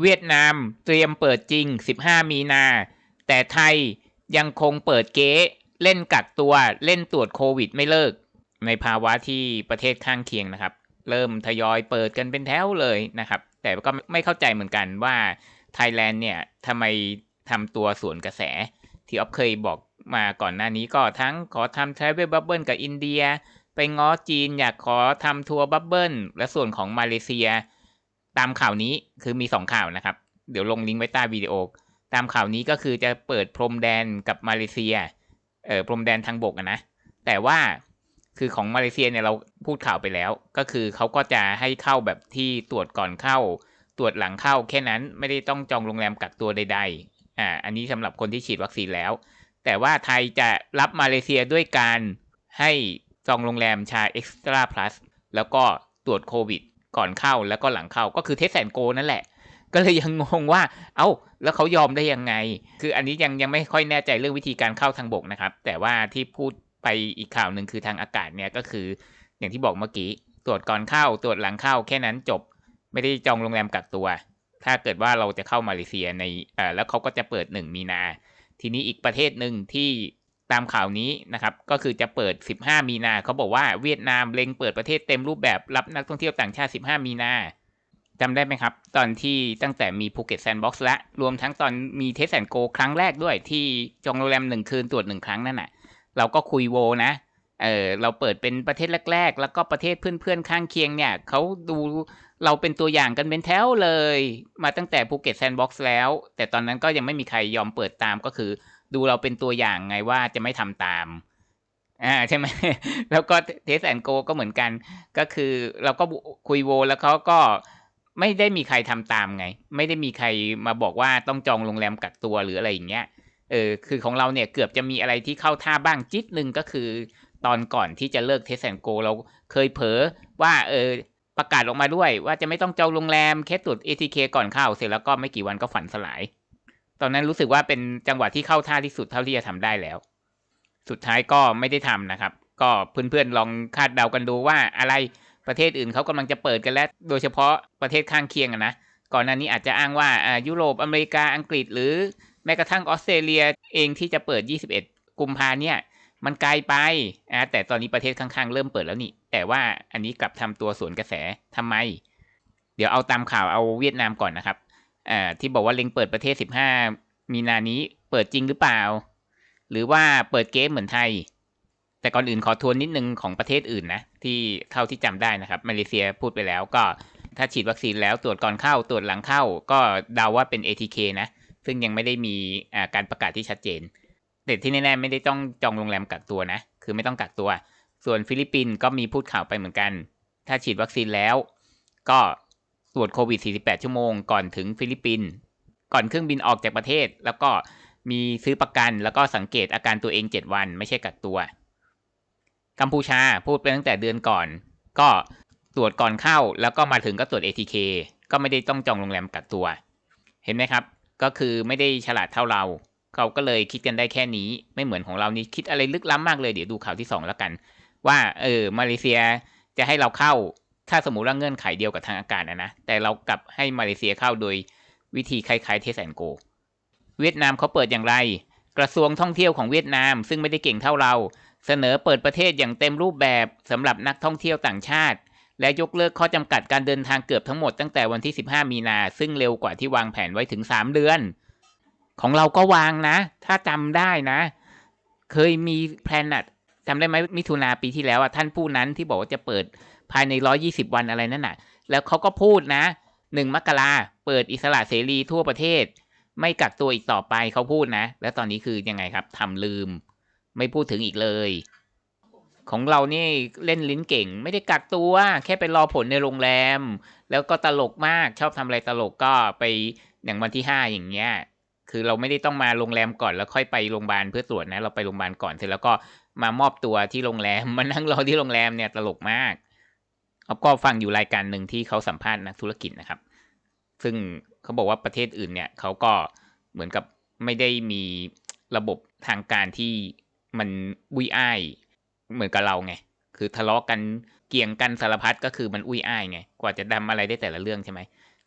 เวียดนามเตรียมเปิดจริง 15 มีนา แต่ไทยยังคงเปิดเก๊เล่นกักตัวเล่นตรวจโควิดไม่เลิก ในภาวะที่ประเทศข้างเคียงนะครับ เริ่มทยอยเปิดกันเป็นแถวเลยนะครับ แต่ก็ไม่เข้าใจเหมือนกันว่าไทยแลนด์เนี่ยทำไมทำตัวสวนกระแส ที่ออฟเคยบอกมาก่อนหน้านี้ก็ทั้งขอทำ Travel Bubble กับอินเดีย ไปง้อจีนอยากขอทำทัวร์บับเบิลและส่วนของมาเลเซีย ตามข่าวนี้คือมี2ข่าวนะครับ เดี๋ยวลงลิงก์ไว้ใต้วิดีโอ ตามข่าวนี้ก็คือจะเปิดพรมแดนกับมาเลเซีย เออพรมแดนทางบกนะ แต่ว่าคือของมาเลเซียเนี่ยเราพูดข่าวไปแล้ว ก็คือเขาก็จะให้เข้าแบบที่ตรวจก่อนเข้า ตรวจหลังเข้าแค่นั้นไม่ได้ต้องจองโรงแรมกักตัวใด ๆ อ่า อันนี้สำหรับคนที่ฉีดวัคซีนแล้ว แต่ว่าไทยจะรับมาเลเซียด้วยการให้จองโรงแรมชาเอ็กซ์ตร้าพลัสแล้วก็ตรวจโควิด ก่อนเข้าแล้วก็หลังเข้าก็คือเทสแอนโกนั่นแหละ ก็เลยยังงงว่า เอา้า แล้วเขายอมได้ยังไง คืออันนี้ยังยังไม่ค่อยแน่ใจเรื่องวิธีการเข้าทางบกนะครับ แต่ว่าที่พูดไปอีกข่าวหนึ่งคือทางอากาศเนี่ยก็คือ อย่างที่บอกเมื่อกี้ตรวจก่อนเข้าตรวจหลังเข้าแค่นั้นจบไม่ได้จองโรงแรมกักตัว ถ้าเกิดว่าเราจะเข้ามาเลเซียในอ่าแล้วเขาก็จะเปิดหนึ่งมีนา ทีนี้อีกประเทศหนึ่งที่ ตามข่าวนี้นะครับ ก็คือจะเปิด 15 มีนาเขาบอกว่าเวียดนามเล็งเปิดประเทศเต็มรูปแบบรับนักท่องเที่ยวต่างชาติ 15 มีนาจำได้ไหมครับ ตอนที่ตั้งแต่มีภูเก็ตแซนด์บ็อกซ์และ รวมทั้งตอนมีเทสแอนโกครั้งแรกด้วยที่จองโรงแรมหนึ่งคืนตรวจหนึ่งครั้งนั่นน่ะเราก็คุยโวนะเออเราเปิดเป็นประเทศแรก ๆ แล้วก็ประเทศเพื่อนๆข้างเคียงเนี่ยเขาดูเราเป็นตัวอย่างกันเป็นแถวเลย มาตั้งแต่ภูเก็ตแซนด์บ็อกซ์แล้ว แต่ตอนนั้นก็ยังไม่มีใครยอมเปิดตามก็คือ ดูเราเป็นตัวอย่างไงว่าจะไม่ทำตาม อ่าใช่ไหม แล้วก็เทสแอนโกก็เหมือนกัน ก็คือเราก็คุยโว แล้วเขาก็ไม่ได้มีใครทำตามไง ไม่ได้มีใครมาบอกว่าต้องจองโรงแรมกักตัวหรืออะไรอย่างเงี้ย เออ คือของเราเนี่ยเกือบจะมีอะไรที่เข้าท่าบ้างจิตหนึ่งก็คือ ตอนก่อนที่จะเลิกเทสแอนโกเราเคยเผลอว่า เออประกาศออกมาด้วยว่าจะไม่ต้องจองโรงแรมแค่ตรวจเอ ATK ก่อนเข้าเสร็จแล้วก็ไม่กี่วันก็ฝันสลาย ตอนนั้นรู้สึกว่าเป็นจังหวะที่เข้าท่าที่สุดเท่าที่จะทำได้แล้ว สุดท้ายก็ไม่ได้ทำนะครับ ก็เพื่อนๆลองคาดเดากันดูว่าอะไรประเทศอื่นเขากำลังจะเปิดกันแล้ว โดยเฉพาะประเทศข้างเคียงนะก่อนหน้านี้อาจจะอ้างว่ายุโรปอเมริกาอังกฤษ หรือแม้กระทั่งออสเตรเลียเองที่จะเปิด 21 กุมภาเนี่ยมันไกลไปแต่ตอนนี้ประเทศข้างๆ เริ่มเปิดแล้วนี่ แต่ว่าอันนี้กลับทำตัวสวนกระแสทำไม เดี๋ยวเอาตามข่าวเอาเวียดนามก่อนนะครับ อ่าที่บอกว่าเล็งเปิดประเทศ 15 มีนานี้เปิดจริงหรือเปล่า หรือว่าเปิดเกมเหมือนไทย แต่ก่อนอื่นขอทวนนิดนึงของประเทศอื่นนะที่เท่าที่จำได้นะครับมาเลเซียพูดไปแล้วก็ถ้าฉีดวัคซีนแล้วตรวจก่อนเข้าตรวจหลังเข้า ก็เดาว่าเป็น ATK นะ ซึ่งยังไม่ได้มีการประกาศที่ชัดเจน แต่ที่แน่ๆไม่ได้ต้องจองโรงแรมกักตัวนะ คือไม่ต้องกักตัว ส่วนฟิลิปปินส์ก็มีพูดข่าวไปเหมือนกัน ถ้าฉีดวัคซีนแล้ว ก็ ตรวจโควิด 48 ชั่วโมงก่อนถึงฟิลิปปินส์ก่อนเครื่องบินออกจากประเทศ แล้วก็มีซื้อประกันแล้วก็สังเกตอาการตัวเอง 7 วันไม่ใช่กักตัว กัมพูชาพูดไปตั้งแต่เดือนก่อน ก็ตรวจก่อนเข้าแล้วก็มาถึงก็ตรวจ ATK ก็ไม่ได้ต้องจองโรงแรมกักตัว เห็นไหมครับ ก็คือไม่ได้ฉลาดเท่าเราเขาก็เลยคิดกันได้แค่นี้ไม่เหมือนของเรานี่คิดอะไรลึกล้ำมากเลยเดี๋ยวดูข่าวที่2แล้วกัน ว่าเออมาเลเซียจะให้เราเข้า ถ้าสมมติว่าเงื่อนไขเดียวกับทางอากาศนะนะ แต่เรากลับให้มาเลเซียเข้าโดยวิธีคล้ายๆเทสแอนโก เวียดนามเขาเปิดอย่างไร กระทรวงท่องเที่ยวของเวียดนาม ซึ่งไม่ได้เก่งเท่าเรา เสนอเปิดประเทศอย่างเต็มรูปแบบสำหรับนักท่องเที่ยวต่างชาติ และยกเลิกข้อจำกัดการเดินทางเกือบทั้งหมดตั้งแต่วันที่ 15 มีนา ซึ่งเร็วกว่าที่วางแผนไว้ถึง 3 เดือน ของเราก็วางนะ ถ้าจำได้นะ เคยมีแพลนอะจำได้ไหมมิถุนาปีที่แล้วอะท่านผู้นั้นที่บอกว่าจะเปิด ภายใน 120 วันอะไรนั่นน่ะ แล้วเขาก็พูดนะหนึ่งมกราเปิดอิสระเสรีทั่วประเทศ ไม่กักตัวอีกต่อไปเขาพูดนะ แล้วตอนนี้คือยังไงครับทำลืม ไม่พูดถึงอีกเลย ของเรานี่เล่นลิ้นเก่ง ไม่ได้กักตัว แค่ไปรอผลในโรงแรม แล้วก็ตลกมากชอบทำอะไรตลกก็ไปอย่างวันที่ห้าอย่างเงี้ยคือเราไม่ได้ต้องมาโรงแรมก่อนแล้วค่อยไปโรงพยาบาลเพื่อตรวจนะ เราไปโรงพยาบาลก่อนเสร็จแล้วก็มามอบตัวที่โรงแรมมานั่งรอที่โรงแรมเนี่ยตลกมาก เขาก็ฟังอยู่รายการหนึ่งที่เขาสัมภาษณ์นักธุรกิจนะครับ ซึ่งเขาบอกว่าประเทศอื่นเนี่ยเขาก็เหมือนกับไม่ได้มีระบบทางการที่มันอุ้ยอ้ายเหมือนกับเราไง คือทะเลาะกันเกี่ยงกันสารพัดก็คือมันอุ้ยอ้ายไง กว่าจะดำอะไรได้แต่ละเรื่องใช่ไหม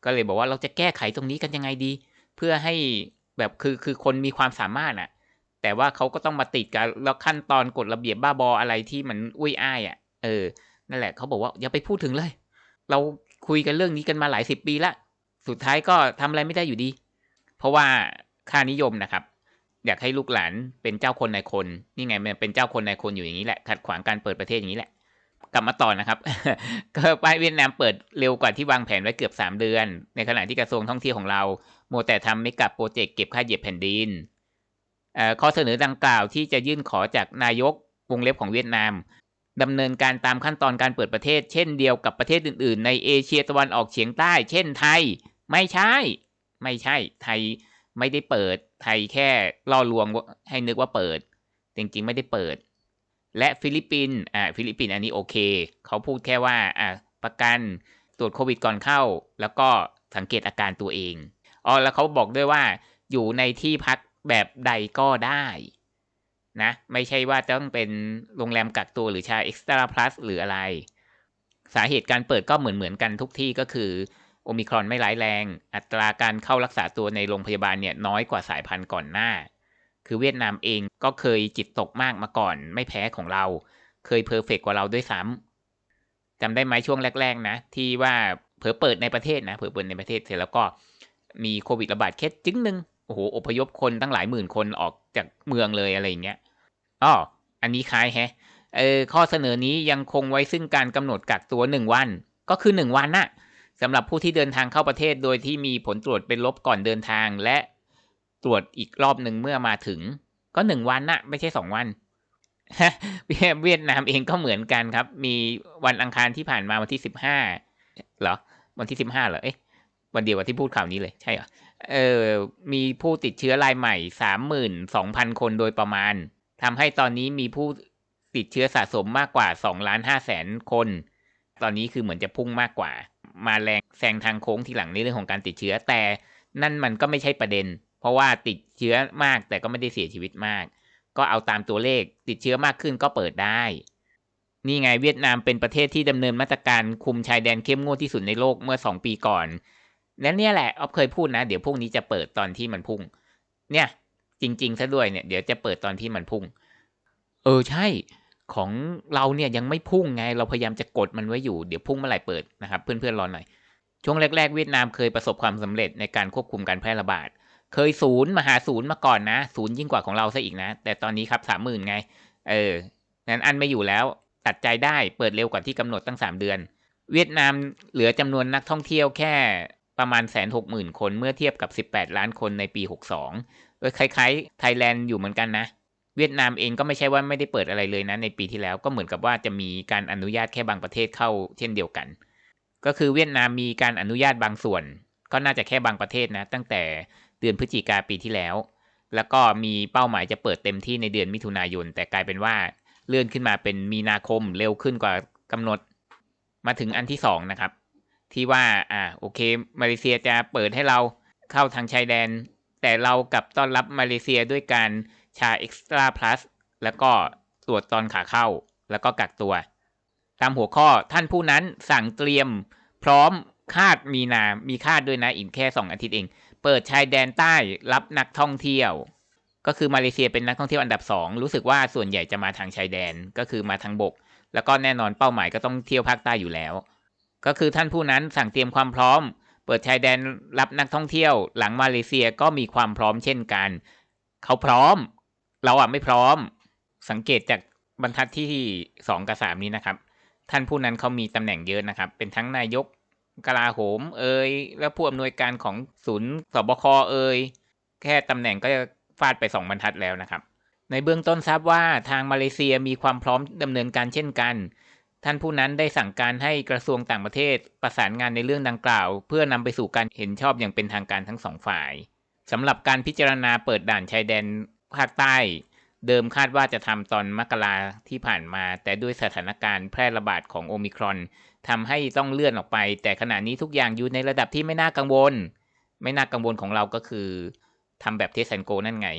ก็เลยบอกว่าเราจะแก้ไขตรงนี้กันยังไงดี เพื่อให้แบบคือคือคนมีความสามารถอะแต่ว่าเขาก็ต้องมาติดกับแล้วขั้นตอนกฎระเบียบบ้าบออะไรที่มันอุ้ยอ้ายอะเออ นั่นแหละเขาบอกว่าอย่าไปพูดถึงเลย เราคุยกันเรื่องนี้กันมาหลายสิบปีละ สุดท้ายก็ทำอะไรไม่ได้อยู่ดี เพราะว่าค่านิยมนะครับ อยากให้ลูกหลานเป็นเจ้าคนนายคน นี่ไงมันเป็นเจ้าคนนายคนอยู่อย่างนี้แหละ ขัดขวางการเปิดประเทศอย่างนี้แหละ กลับมาต่อนะครับ ก็ไปเวียดนามเปิดเร็วกว่าที่วางแผนไว้เกือบ 3 เดือน ในขณะที่กระทรวงท่องเที่ยวของเราโมแต่ทำไม่กับโปรเจกต์เก็บค่าเหยียบแผ่นดินข้อเสนอดังกล่าวที่จะยื่นขอจากนายกวงเล็บของเวียดนาม ดำเนินการตามขั้นตอนการเปิดประเทศ เช่นเดียวกับประเทศอื่น ๆ ในเอเชียตะวันออกเฉียงใต้ เช่นไทย ไม่ใช่ ไม่ใช่ ไทยไม่ได้เปิด ไทยแค่ล่อลวงให้นึกว่าเปิด จริง ๆ ไม่ได้เปิด และฟิลิปปินส์อ่าฟิลิปปินส์อันนี้โอเค เขาพูดแค่ว่าอ่าประกันตรวจโควิดก่อนเข้า แล้วก็สังเกตอาการตัวเองอ๋อแล้วเขาบอกด้วยว่าอยู่ในที่พักแบบใดก็ได้ นะ ไม่ใช่ว่าต้องเป็นโรงแรมกักตัวหรือชาเอ็กซ์ตร้าพลัสหรืออะไร สาเหตุการเปิดก็เหมือนเหมือนกันทุกที่ก็คือโอมิครอนไม่ร้ายแรง อัตราการเข้ารักษาตัวในโรงพยาบาลเนี่ยน้อยกว่าสายพันธุ์ก่อนหน้า คือเวียดนามเองก็เคยจิตตกมากมาก่อน ไม่แพ้ของเรา เคยเพอร์เฟกกว่าเราด้วยซ้ำจำได้ไหมช่วงแรก ๆ นะ ที่ว่าเผอเปิดในประเทศนะเผอเปิดในประเทศเสร็จแล้วก็มีโควิดระบาดแค่จึงหนึ่ง โหอพยพคนตั้งหลายหมื่นคนออกจากเมืองเลยอะไรอย่างเงี้ยอ๋ออันนี้คล้ายแฮะเออข้อเสนอนี้ยังคงไว้ซึ่งการกำหนดกักตัวหนึ่งวัน ก็คือหนึ่งวันนะ่ะสำหรับผู้ที่เดินทางเข้าประเทศโดยที่มีผลตรวจเป็นลบก่อนเดินทางและตรวจอีกรอบหนึ่งเมื่อมาถึง ก็หนึ่งวันนะ่ะ ไม่ใช่สองวันเวียดนามเองก็เหมือนกันครับ มีวันอังคารที่ผ่านมาวันที่สิบห้าเหรอ วันที่สิบห้าเหรอเอ๊ะวันเดียวกับที่พูดข่าวนี้เลยใช่เหรอ เออมีผู้ติดเชื้อรายใหม่สามหมื่นสองพันคนโดยประมาณทำให้ตอนนี้มีผู้ติดเชื้อสะสมมากกว่า2ล้าน5แสนคน ตอนนี้คือเหมือนจะพุ่งมากกว่า มาแรงแซงทางโค้งทีหลังในเรื่องของการติดเชื้อแต่นั่นมันก็ไม่ใช่ประเด็น เพราะว่าติดเชื้อมากแต่ก็ไม่ได้เสียชีวิตมาก ก็เอาตามตัวเลขติดเชื้อมากขึ้นก็เปิดได้ นี่ไงเวียดนามเป็นประเทศที่ดำเนินมาตรการคุมชายแดนเข้มงวดที่สุดในโลกเมื่อ 2 ปีก่อน และเนี่ยแหละออฟเคยพูดนะ เดี๋ยวพวกนี้จะเปิดตอนที่มันพุ่ง เนี่ย จริงๆซะด้วยเนี่ยเดี๋ยวจะเปิดตอนที่มันพุ่ง เออใช่ ของเราเนี่ยยังไม่พุ่งไง เราพยายามจะกดมันไว้อยู่เดี๋ยวพุ่งเมื่อไหร่เปิดนะครับ เพื่อนๆรอหน่อย ช่วงแรกๆเวียดนามเคยประสบความสำเร็จในการควบคุมการแพร่ระบาดเคยศูนย์มหาศูนย์มาก่อนนะศูนย์ยิ่งกว่าของเราซะอีกนะ แต่ตอนนี้ครับสามหมื่นไง เออนั้นอันไม่อยู่แล้วตัดใจได้เปิดเร็วกว่าที่กำหนดตั้งสามเดือน เวียดนามเหลือจำนวนนักท่องเที่ยวแค่ ประมาณแสนหกหมื่นคนเมื่อเทียบกับสิบแปดล้านคนในปีหกสองคล้ายๆ ไทยแลนด์อยู่เหมือนกันนะ เวียดนามเองก็ไม่ใช่ว่าไม่ได้เปิดอะไรเลยนะในปีที่แล้วก็เหมือนกับว่าจะมีการอนุญาตแค่บางประเทศเข้าเช่นเดียวกัน ก็คือเวียดนามมีการอนุญาตบางส่วน ก็น่าจะแค่บางประเทศนะ ตั้งแต่เดือนพฤศจิกาปีที่แล้ว แล้วก็มีเป้าหมายจะเปิดเต็มที่ในเดือนมิถุนายน แต่กลายเป็นว่าเลื่อนขึ้นมาเป็นมีนาคมเร็วขึ้นกว่ากำหนด มาถึงอันที่สองนะครับ ที่ว่าอ่าโอเค มาเลเซียจะเปิดให้เราเข้าทางชายแดน แต่เรากับต้อนรับมาเลเซียด้วยการชาเอ็กซ์ตร้าพลัสแล้วก็ตรวจตอนขาเข้า แล้วก็กักตัว ตามหัวข้อท่านผู้นั้นสั่งเตรียมพร้อมคาดมีนามีคาดด้วยนะอีกแค่สองอาทิตย์เอง เปิดชายแดนใต้รับนักท่องเที่ยว ก็คือมาเลเซียเป็นนักท่องเที่ยวอันดับสองรู้สึกว่าส่วนใหญ่จะมาทางชายแดนก็คือมาทางบก แล้วก็แน่นอนเป้าหมายก็ต้องเที่ยวภาคใต้อยู่แล้ว ก็คือท่านผู้นั้นสั่งเตรียมความพร้อม เปิดชายแดนรับนักท่องเที่ยวหลังมาเลเซียก็มีความพร้อมเช่นกัน เขาพร้อม เราอะไม่พร้อม สังเกตจากบรรทัดที่สองกับสามนี้นะครับ ท่านผู้นั้นเขามีตำแหน่งเยอะนะครับ เป็นทั้งนายกกลาโหม เอ่ยและผู้อำนวยการของศูนย์สบคเอ่ยแค่ตำแหน่งก็จะฟาดไปสองบรรทัดแล้วนะครับ ในเบื้องต้นทราบว่าทางมาเลเซียมีความพร้อมดำเนินการเช่นกัน ท่านผู้นั้นได้สั่งการให้กระทรวงต่างประเทศประสานงานในเรื่องดังกล่าว เพื่อนำไปสู่การเห็นชอบอย่างเป็นทางการทั้งสองฝ่ายสำหรับการพิจารณาเปิดด่านชายแดนภาคใต้ เดิมคาดว่าจะทำตอนมกราที่ผ่านมา แต่ด้วยสถานการณ์แพร่ระบาดของโอมิครอนทำให้ต้องเลื่อนออกไป แต่ขณะนี้ทุกอย่างอยู่ในระดับที่ไม่น่ากังวล ไม่น่ากังวลของเราก็คือทำแบบเทสแอนโกนั่นไง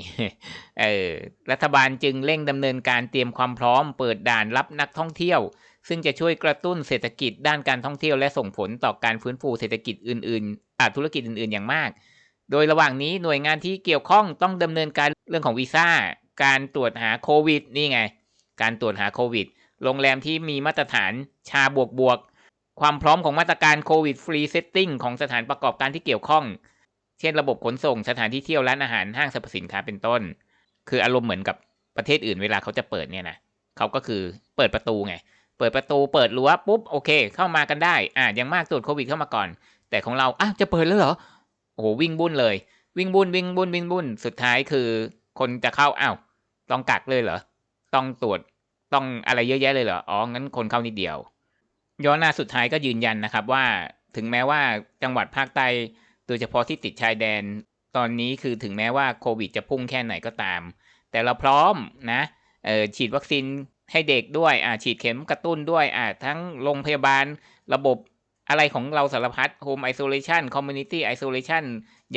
เออ รัฐบาลจึงเร่งดำเนินการเตรียมความพร้อม เปิดด่านรับนักท่องเที่ยว ซึ่งจะช่วยกระตุ้นเศรษฐกิจด้านการท่องเที่ยวและส่งผลต่อการฟื้นฟูเศรษฐกิจอื่นๆอาธุรกิจอื่นๆอย่างมาก โดยระหว่างนี้หน่วยงานที่เกี่ยวข้องต้องดำเนินการเรื่องของวีซ่า การตรวจหาโควิดนี่ไง การตรวจหาโควิด โรงแรมที่มีมาตรฐานชาบวกบวก ความพร้อมของมาตรการโควิดฟรีเซตติ้งของสถานประกอบการที่เกี่ยวข้อง เช่นระบบขนส่งสถานที่เที่ยวร้านอาหารห้างสรรพสินค้าเป็นต้น คืออารมณ์เหมือนกับประเทศอื่นเวลาเขาจะเปิดเนี่ยนะเขาก็คือเปิดประตูไง เปิดประตูเปิดรั้วปุ๊บโอเค เข้ามากันได้ อะยังมากตรวจโควิดเข้ามาก่อน แต่ของเราอะจะเปิดแล้วเหรอโอ้โหวิ่งบุ่นเลย วิ่งบุ่นวิ่งบุ่นวิ่งบุ่นสุดท้ายคือ คนจะเข้าอ้าวต้องกักเลยเหรอต้องตรวจต้องอะไรเยอะแยะเลยเหรออ๋องั้นคนเข้านิดเดียวย้อนหน้าสุดท้ายก็ยืนยันนะครับว่าถึงแม้ว่าจังหวัดภาคใต้โดยเฉพาะที่ติดชายแดน ตอนนี้คือถึงแม้ว่าโควิดจะพุ่งแค่ไหนก็ตาม แต่เราพร้อมนะฉีดวัคซีน ให้เด็กด้วยอ่าฉีดเข็มกระตุ้นด้วยอ่าทั้งโรงพยาบาลระบบอะไรของเราสารพัด Home Isolation Community Isolation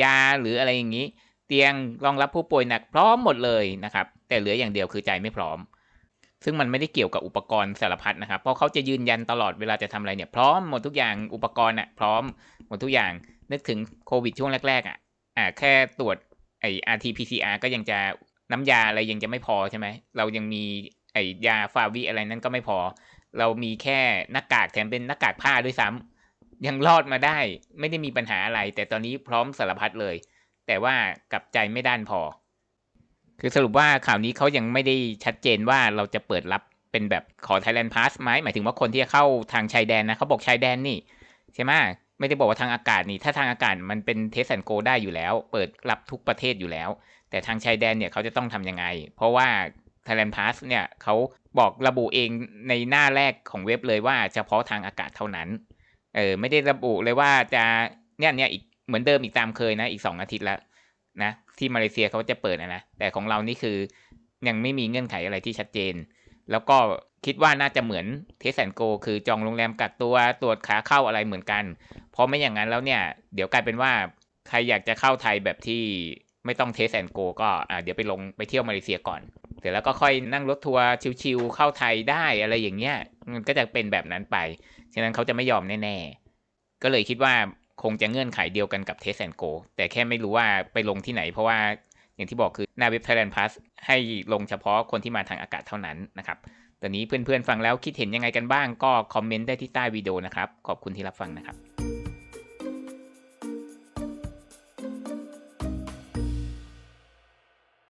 ยาหรืออะไรอย่างนี้ เตียงรองรับผู้ป่วยหนักพร้อมหมดเลยนะครับ แต่เหลืออย่างเดียวคือใจไม่พร้อม ซึ่งมันไม่ได้เกี่ยวกับอุปกรณ์สารพัดนะครับ เพราะเขาจะยืนยันตลอดเวลาจะทำอะไรเนี่ย พร้อมหมดทุกอย่างอุปกรณ์อะพร้อมหมดทุกอย่างนึกถึงโควิดช่วงแรกๆอะอ่าแค่ตรวจไอ RT-PCR ก็ยังจะน้ำยาอะไรยังจะไม่พอใช่ไหมเรายังมี ยาฟาวิอะไรนั้นก็ไม่พอ เรามีแค่หน้ากากแถมเป็นหน้ากากผ้าด้วยซ้ำยังรอดมาได้ ไม่ได้มีปัญหาอะไร แต่ตอนนี้พร้อมสารพัดเลย แต่ว่ากลับใจไม่ด้านพอ คือสรุปว่าข่าวนี้เขายังไม่ได้ชัดเจนว่าเราจะเปิดรับเป็นแบบขอ Thailand Pass ไหมหมายถึงว่าคนที่จะเข้าทางชายแดนนะเขาบอกชายแดนนี่ใช่ไหมไม่ได้บอกว่าทางอากาศนี่ ถ้าทางอากาศมันเป็นเทสแอนโกได้อยู่แล้ว เปิดรับทุกประเทศอยู่แล้ว แต่ทางชายแดนเนี่ยเขาจะต้องทำยังไง เพราะว่า Thailand Pass เนี่ยเขาบอกระบุเองในหน้าแรกของเว็บเลยว่าเฉพาะทางอากาศเท่านั้น เออไม่ได้ระบุเลยว่าจะเนี่ยเนี่ยอีกเหมือนเดิมอีกตามเคยนะอีกสองอาทิตย์แล้วนะที่มาเลเซียเขาจะเปิดนะ แต่ของเรานี่คือยังไม่มีเงื่อนไขอะไรที่ชัดเจน แล้วก็คิดว่าน่าจะเหมือนเทสแอนโก คือจองโรงแรมกักตัวตรวจขาเข้าอะไรเหมือนกัน เพราะไม่อย่างนั้นแล้วเนี่ย เดี๋ยวกลายเป็นว่าใครอยากจะเข้าไทยแบบที่ไม่ต้องเทสแอนโก ก็เดี๋ยวไปลงไปเที่ยวมาเลเซียก่อน เสร็จแล้วก็ค่อยนั่งรถทัวร์ชิวๆเข้าไทยได้อะไรอย่างเงี้ย มันก็จะเป็นแบบนั้นไป ฉะนั้นเขาจะไม่ยอมแน่ๆ ก็เลยคิดว่าคงจะเงื่อนไขเดียวกันกับ Test and Go แต่แค่ไม่รู้ว่าไปลงที่ไหน เพราะว่าอย่างที่บอกคือหน้าเว็บ Thailand Pass ให้ลงเฉพาะคนที่มาทางอากาศเท่านั้นนะครับตอนนี้เพื่อนๆฟังแล้วคิดเห็นยังไงกันบ้างก็คอมเมนต์ได้ที่ใต้วิดีโอนะครับ ขอบคุณที่รับฟังนะครับ